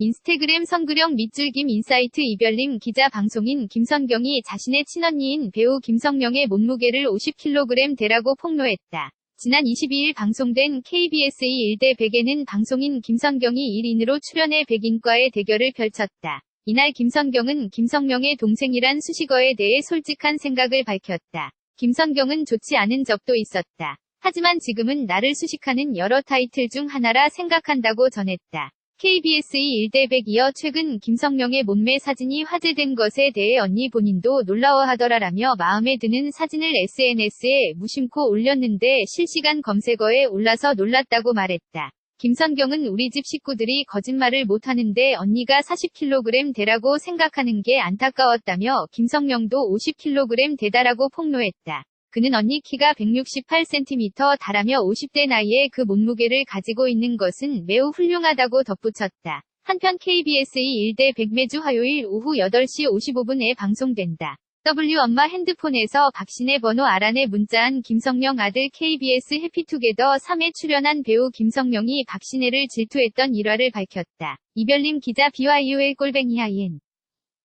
인스타그램 선구령 밑줄김 인사이트 이별님 기자 방송인 김선경이 자신의 친언니인 배우 김성령의 몸무게를 50kg 대라고 폭로했다. 지난 22일 방송된 KBS의 1대 100에는 방송인 김선경이 1인으로 출연해 백인과의 대결을 펼쳤다. 이날 김선경은 김성령의 동생이란 수식어에 대해 솔직한 생각을 밝혔다. 김선경은 좋지 않은 적도 있었다. 하지만 지금은 나를 수식하는 여러 타이틀 중 하나라 생각한다고 전했다. KBS의 1대 100 이어 최근 김성령의 몸매 사진이 화제된 것에 대해 언니 본인도 놀라워하더라라며 마음에 드는 사진을 SNS에 무심코 올렸는데 실시간 검색어에 올라서 놀랐다고 말했다. 김선경은 우리 집 식구들이 거짓말을 못하는데 언니가 40kg 대라고 생각하는 게 안타까웠다며 김성령도 50kg 대다라고 폭로했다. 그는 언니 키가 168cm 달하며 50대 나이에 그 몸무게를 가지고 있는 것은 매우 훌륭하다고 덧붙였다. 한편 KBS의 1대 100 매주 화요일 오후 8시 55분에 방송된다. W 엄마 핸드폰에서 박신혜 번호 알아내 문자한 김성령 아들 KBS 해피투게더 3에 출연한 배우 김성령이 박신혜를 질투했던 일화를 밝혔다. 이별님 기자 BYUL 꼴뱅이 하인